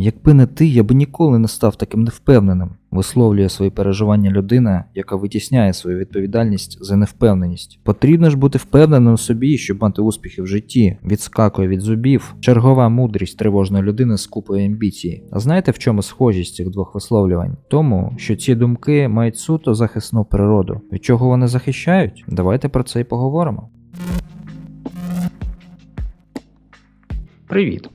Якби не ти, я б ніколи не став таким невпевненим, висловлює свої переживання людина, яка витісняє свою відповідальність за невпевненість. Потрібно ж бути впевненим у собі, щоб мати успіхи в житті, відскакує від зубів, чергова мудрість тривожної людини з купою амбіцій. А знаєте, в чому схожість цих двох висловлювань? Тому, що ці думки мають суто захисну природу. Від чого вони захищають? Давайте про це і поговоримо. Привіт!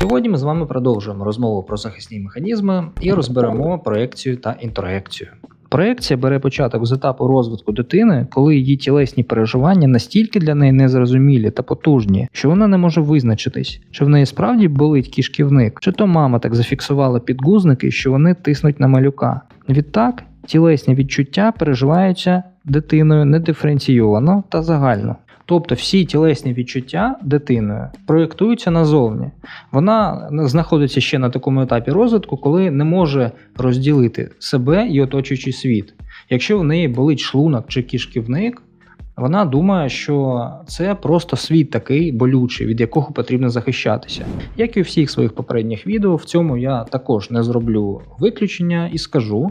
Сьогодні ми з вами продовжуємо розмову про захисні механізми і розберемо проекцію та інтроекцію. Проекція бере початок з етапу розвитку дитини, коли її тілесні переживання настільки для неї незрозумілі та потужні, що вона не може визначитись, чи в неї справді болить кишківник, чи то мама так зафіксувала підгузники, що вони тиснуть на малюка. Відтак, тілесні відчуття переживаються дитиною недиференційовано та загально. Тобто всі тілесні відчуття дитиною проєктуються назовні. Вона знаходиться ще на такому етапі розвитку, коли не може розділити себе і оточуючий світ. Якщо в неї болить шлунок чи кишківник, вона думає, що це просто світ такий болючий, від якого потрібно захищатися. Як і у всіх своїх попередніх відео, в цьому я також не зроблю виключення і скажу,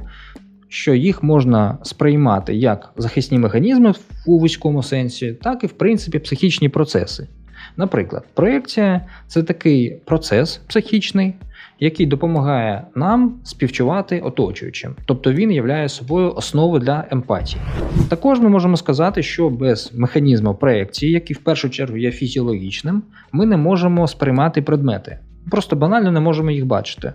що їх можна сприймати як захисні механізми у вузькому сенсі, так і в принципі психічні процеси. Наприклад, проекція це такий процес психічний, який допомагає нам співчувати оточуючим, тобто він являє собою основу для емпатії. Також ми можемо сказати, що без механізму проекції, який в першу чергу є фізіологічним, ми не можемо сприймати предмети, просто банально не можемо їх бачити.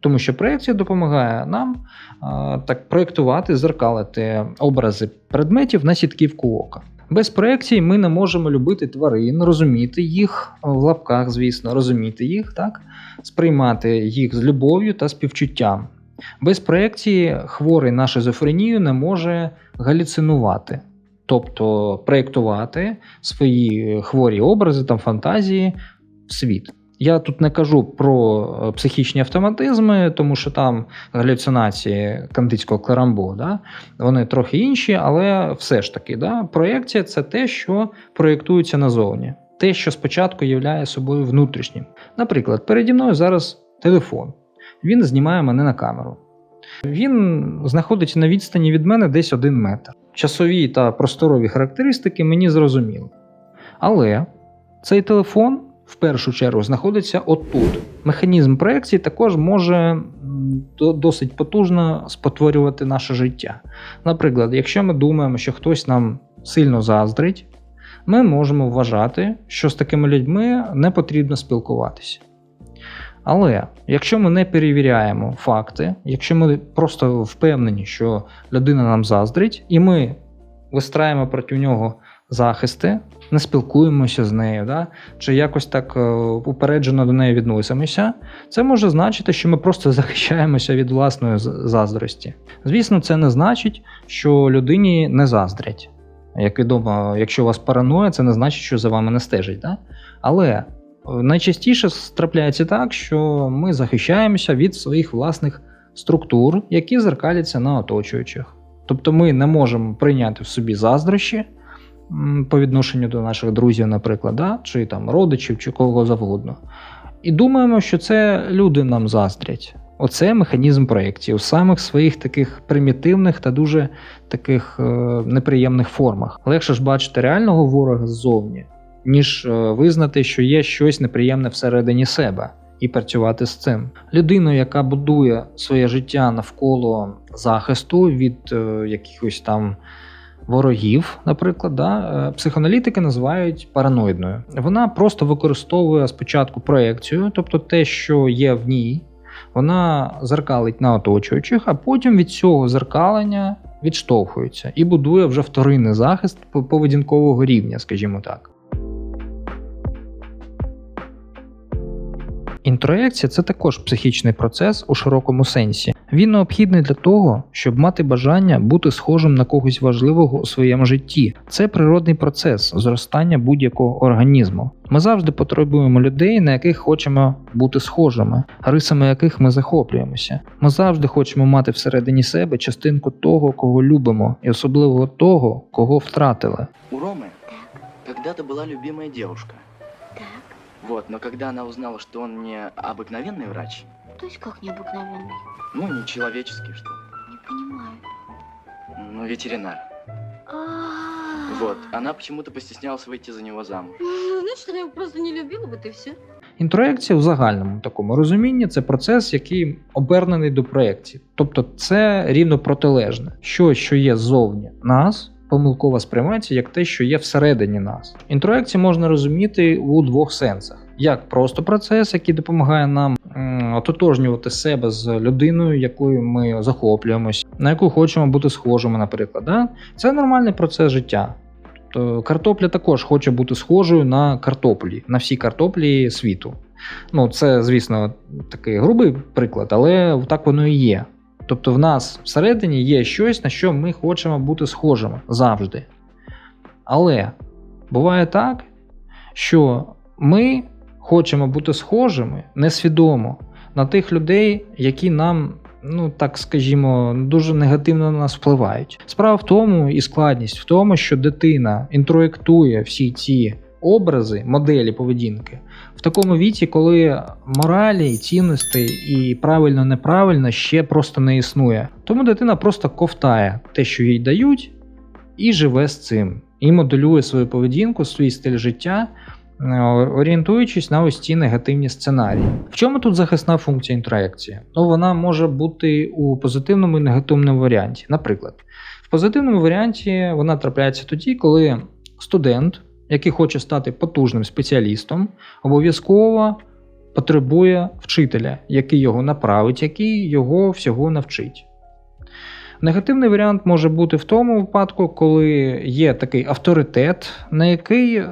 Тому що проекція допомагає нам а, так проєктувати, зеркалити образи предметів на сітківку ока. Без проекції ми не можемо любити тварин, розуміти їх в лапках, звісно, розуміти їх, так? сприймати їх з любов'ю та співчуттям. Без проекції хворий на шизофренію не може галюцинувати, тобто проєктувати свої хворі образи та фантазії в світ. Я тут не кажу про е, психічні автоматизми, тому що там галюцинації кандидського клерамбо, да? вони трохи інші, але все ж таки, да? проєкція це те, що проєктується назовні, те, що спочатку являє собою внутрішнім. Наприклад, переді мною зараз телефон. Він знімає мене на камеру. Він знаходиться на відстані від мене десь один метр. Часові та просторові характеристики мені зрозуміли. Але цей телефон в першу чергу знаходиться отут. Механізм проекції також може досить потужно спотворювати наше життя. Наприклад, якщо ми думаємо, що хтось нам сильно заздрить, ми можемо вважати, що з такими людьми не потрібно спілкуватися. Але якщо ми не перевіряємо факти, якщо ми просто впевнені, що людина нам заздрить, і ми вистраємо проти нього захисти, не спілкуємося з нею, да? чи якось так е, упереджено до неї відносимося, це може значити, що ми просто захищаємося від власної заздрості. Звісно, це не значить, що людині не заздрять. Як відомо, якщо у вас параноя, це не значить, що за вами не стежить. Да? Але е, найчастіше трапляється так, що ми захищаємося від своїх власних структур, які зеркаляться на оточуючих. Тобто ми не можемо прийняти в собі заздрощі по відношенню до наших друзів, наприклад, да? чи там родичів, чи кого завгодно. І думаємо, що це люди нам заздрять. Оце механізм проєкції у самих своїх таких примітивних та дуже таких е, неприємних формах. Легше ж бачити реального ворога ззовні, ніж е, визнати, що є щось неприємне всередині себе. І працювати з цим. Людину, яка будує своє життя навколо захисту від е, якихось там ворогів, наприклад, да, е, психоаналітики називають параноїдною. Вона просто використовує спочатку проекцію, тобто те, що є в ній, вона зеркалить на оточуючих, а потім від цього зеркалення відштовхується і будує вже вторинний захист поведінкового рівня, скажімо так. Інтроекція це також психічний процес у широкому сенсі. Він необхідний для того, щоб мати бажання бути схожим на когось важливого у своєму житті. Це природний процес зростання будь-якого організму. Ми завжди потребуємо людей, на яких хочемо бути схожими, рисами яких ми захоплюємося. Ми завжди хочемо мати всередині себе частинку того, кого любимо, і особливо того, кого втратили. У Ромы когда-то была любимая девушка. Так. Вот, но когда она узнала, что он не обыкновенный врач, То есть как необыкновенный? Ну, не человеческий, что ли. Не понимаю. Ну, ветеринар. А. Вот. Она почему-то постеснялась выйти за него замуж. Ну, значит, она его просто не любила, вот и все. Інтроекція в загальному такому розумінні це процес, який обернений до проєктів. Тобто це рівно протилежне. Щось, що є ззовні нас, помилково сприймається як те, що є всередині нас. Інтроекцію можна розуміти у двох сенсах: як просто процес, який допомагає нам ототожнювати себе з людиною, якою ми захоплюємось, на яку хочемо бути схожими, наприклад. Да? Це нормальний процес життя. Тобто картопля також хоче бути схожою на картоплі, на всі картоплі світу. Ну, це, звісно, такий грубий приклад, але так воно і є. Тобто, в нас всередині є щось, на що ми хочемо бути схожими завжди. Але буває так, що ми хочемо бути схожими несвідомо на тих людей, які нам, ну так скажімо, дуже негативно на нас впливають. Справа в тому і складність в тому, що дитина інтроєктує всі ці образи, моделі поведінки в такому віці, коли моралі, цінностей і правильно неправильно ще просто не існує. Тому дитина просто ковтає те, що їй дають, і живе з цим, і моделює свою поведінку, свій стиль життя. е, Орієнтуючись на ось ці негативні сценарії. В чому тут захисна функція інтроекції? Ну, вона може бути у позитивному і негативному варіанті. Наприклад, в позитивному варіанті вона трапляється тоді, коли студент, який хоче стати потужним спеціалістом, обов'язково потребує вчителя, який його направить, який його всього навчить. Негативний варіант може бути в тому випадку, коли є такий авторитет, на який е,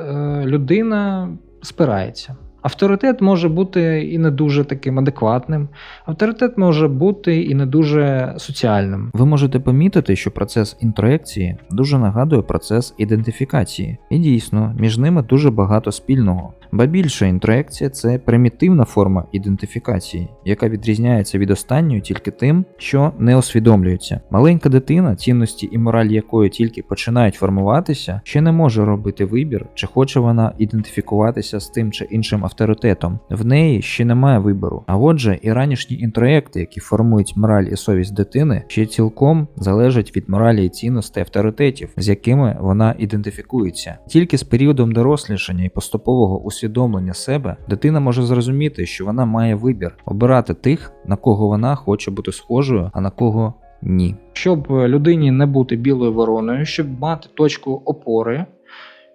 людина спирається. Авторитет може бути і не дуже таким адекватним, авторитет може бути і не дуже соціальним. Ви можете помітити, що процес інтроекції дуже нагадує процес ідентифікації, і дійсно між ними дуже багато спільного. Ба більше інтроекція це примітивна форма ідентифікації, яка відрізняється від останньої тільки тим, що не усвідомлюється. Маленька дитина, цінності і мораль якої тільки починають формуватися, ще не може робити вибір, чи хоче вона ідентифікуватися з тим чи іншим авторитетом. В неї ще немає вибору. А отже, і ранішні інтроекти, які формують мораль і совість дитини, ще цілком залежать від моралі і цінностей авторитетів, з якими вона ідентифікується. Тільки з періодом дорослішання і поступового усвідомлення себе дитина може зрозуміти, що вона має вибір обирати тих, на кого вона хоче бути схожою, а на кого ні. щоб людині не бути білою вороною, щоб мати точку опори,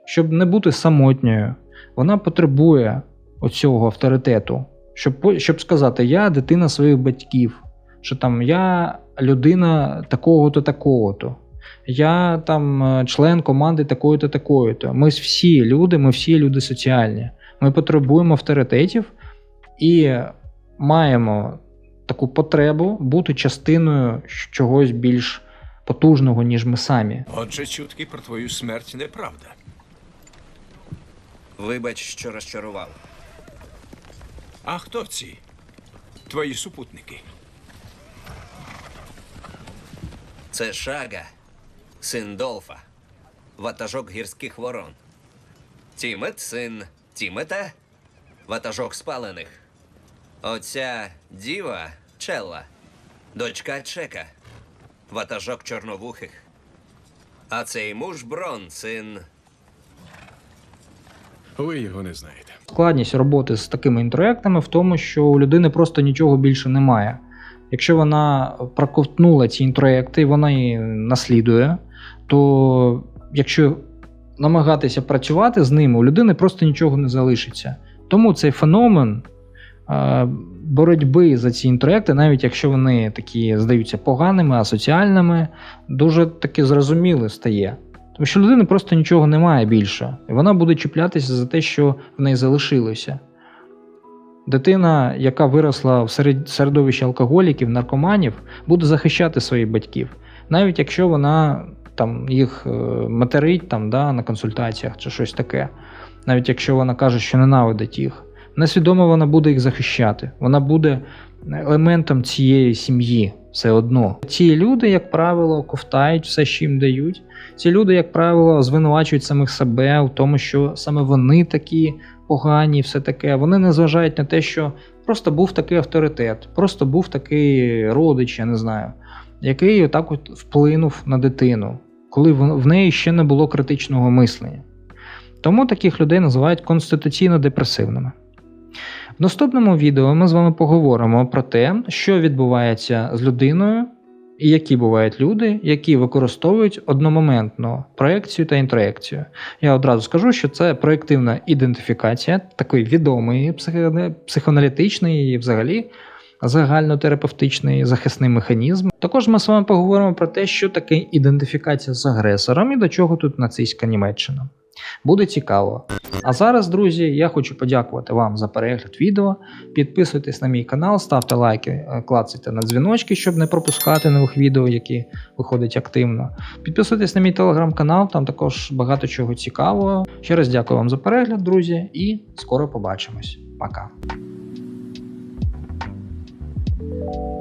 щоб не бути самотньою, вона потребує оцього авторитету, щоб, щоб сказати, я дитина своїх батьків, що там я людина такого-то, такого-то. Я там е, член команди такої-то, такої-то. Ми всі люди, ми всі люди соціальні. Ми потребуємо авторитетів і маємо таку потребу бути частиною чогось більш потужного, ніж ми самі. Отже, чутки про твою смерть неправда. Вибач, що розчарував. А хто ці? Твої супутники. Це Шага, син Долфа, ватажок гірських ворон. Тімет, син Тімета, ватажок спалених. Оця діва Челла, дочка Чека, ватажок чорновухих. А цей муж Брон, син. Ви його не знаєте. Складність роботи з такими інтроектами в тому, що у людини просто нічого більше немає. Якщо вона проковтнула ці інтроекти і вона її наслідує, то якщо намагатися працювати з ними, у людини просто нічого не залишиться. Тому цей феномен е, боротьби за ці інтроекти, навіть якщо вони такі здаються поганими, асоціальними, дуже таки зрозумілий стає. Тому що людини просто нічого немає більше, і вона буде чіплятися за те, що в неї залишилося. Дитина, яка виросла в серед- середовищі алкоголіків, наркоманів, буде захищати своїх батьків, навіть якщо вона там, їх е, материть там, да, на консультаціях чи щось таке, навіть якщо вона каже, що ненавидить їх, несвідомо вона буде їх захищати. Вона буде елементом цієї сім'ї, Все одно. Ці люди, як правило, ковтають все, що їм дають. Ці люди, як правило, звинувачують самих себе у тому, що саме вони такі погані, все таке. Вони не зважають на те, що просто був такий авторитет, просто був такий родич, я не знаю, який отак от вплинув на дитину, коли в неї ще не було критичного мислення. Тому таких людей називають конституційно депресивними. В наступному відео ми з вами поговоримо про те, що відбувається з людиною, і які бувають люди, які використовують одномоментно проекцію та інтроекцію. Я одразу скажу, що це проєктивна ідентифікація, такий відомий психо- психоаналітичний і взагалі загальнотерапевтичний захисний механізм. Також ми з вами поговоримо про те, що таке ідентифікація з агресором і до чого тут нацистська Німеччина. Буде цікаво. А зараз, друзі, я хочу подякувати вам за перегляд відео. Підписуйтесь на мій канал, ставте лайки, е, клацайте на дзвіночки, щоб не пропускати нових відео, які виходять активно. Підписуйтесь на мій телеграм-канал, там також багато чого цікавого. Ще раз дякую вам за перегляд, друзі, і скоро побачимось. Пока. you